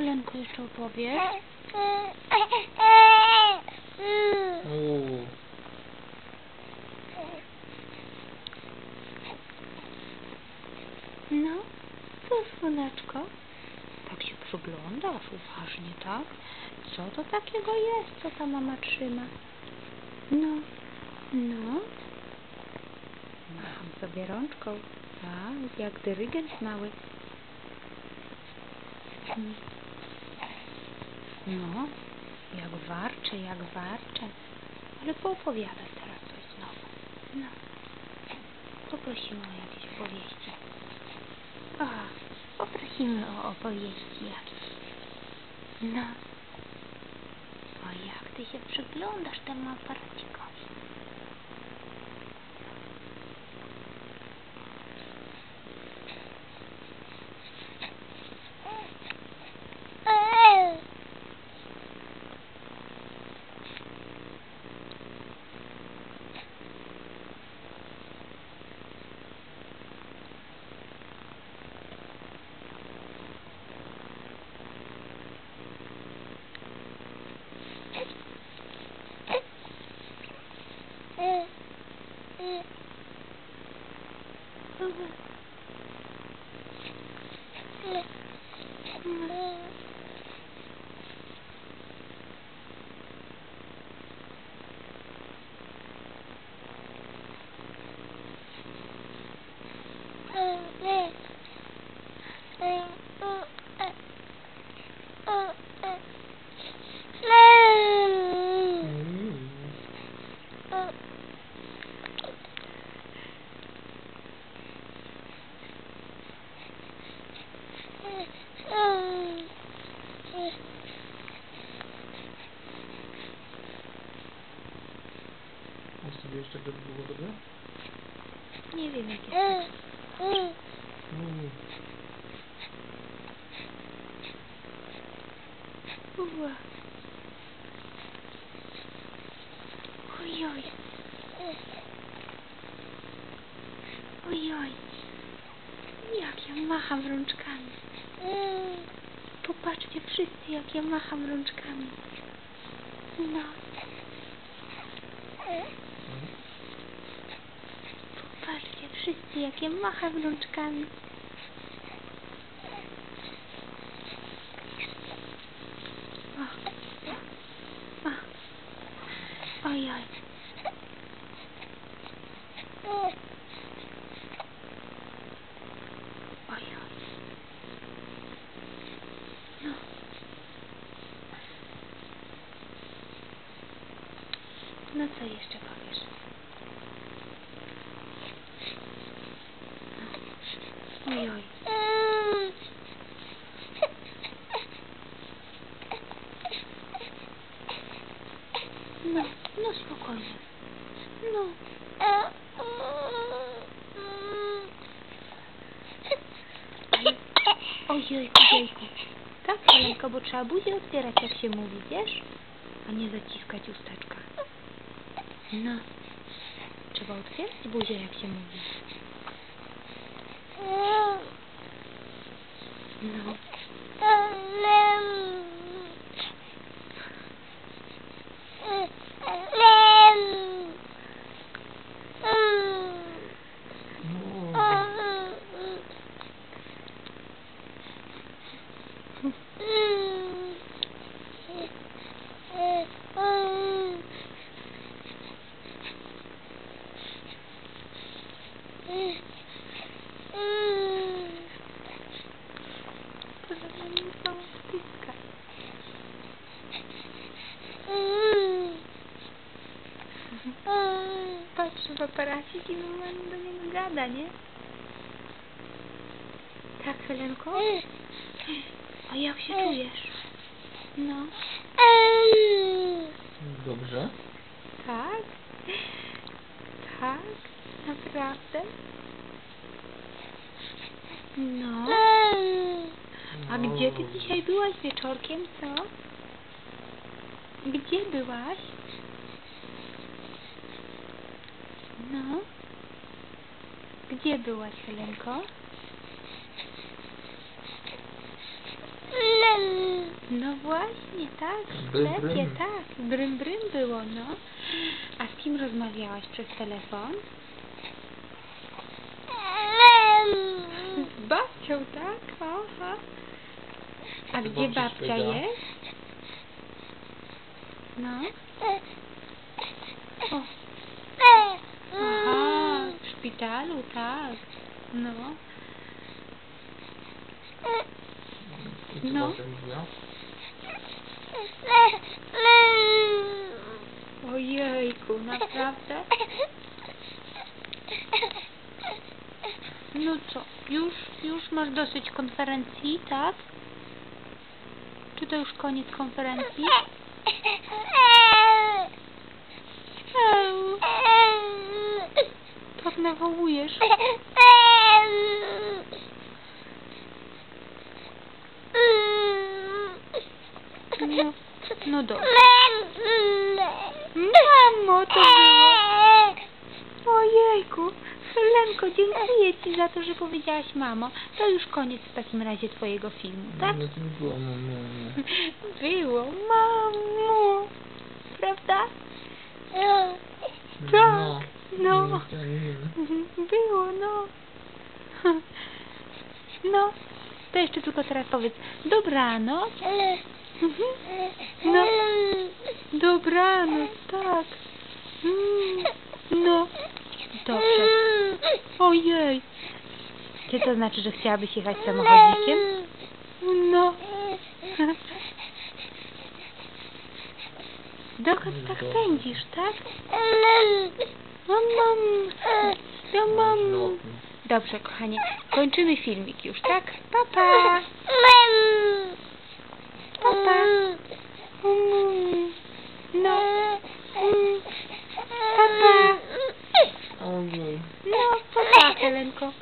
Helenko, jeszcze opowiesz? No, co słoneczko? Tak się przyglądasz uważnie, tak? Co to takiego jest, co ta mama trzyma? No, no. Macham sobie rączką. Tak, jak dyrygent mały. Mm. No, jak warczę, jak warczę. Ale poopowiadaj teraz coś znowu. No. Poprosimy o jakieś opowieści. O, poprosimy o opowieści jakieś. No. O, jak ty się przyglądasz temu aparacikowi. Thank you. Jeszcze do było dobre? Nie wiem, jakie to Mm. Uła. Ojoj. Ojoj. Jak ja macham rączkami. Popatrzcie wszyscy, jak ja macham rączkami. No. Popatrzcie wszyscy, jak ja macham rączkami. O. O. Ojoj. Ojoj. No. No co jeszcze powiesz? Ojoj. No, no spokojnie. No. Ojejku, jejku. Tak, Helenko, bo trzeba buzię otwierać, jak się mówi, wiesz? A nie zaciskać usteczka. No. Trzeba otwierać buzię, jak się mówi. No. No. Patrzy w aparacik i normalnie do niego gada, nie? Tak, Helenko? A jak się czujesz? No. Dobrze. Tak? Tak? Naprawdę? No. A gdzie ty dzisiaj byłaś wieczorkiem, co? Gdzie byłaś? No. Gdzie byłaś, Helenko? No właśnie, tak, w Brym, sklepie, brym. tak, brym brym było, no. A z kim rozmawiałaś przez telefon? Z babcią, tak? Aha. A gdzie babcia jest? No. O, aha, w szpitalu, tak. No. Co No. Ojejku, naprawdę? No co, już, już masz dosyć konferencji, tak? Czy to już koniec konferencji? Tak nawołujesz. No, no dobrze. Mamo, to było. Ojejku, Lenko, dziękuję Ci za to, że powiedziałaś mamo. To już koniec w takim razie Twojego filmu, tak? No to było, no, no, no. Było, mamo. Prawda? No. Tak, no. Było, no. No, to jeszcze tylko teraz powiedz dobranoc. No, dobranoc, tak. No, dobrze. Ojej. Czy to znaczy, że chciałabyś jechać samochodzikiem? No. Dokąd tak pędzisz, tak? Mam, mam. Ja mam. No. Dobrze, kochanie. Kończymy filmik już, tak? Pa, pa. Papa. Mm. No. Papa. Ojej. No, papa, Helenko.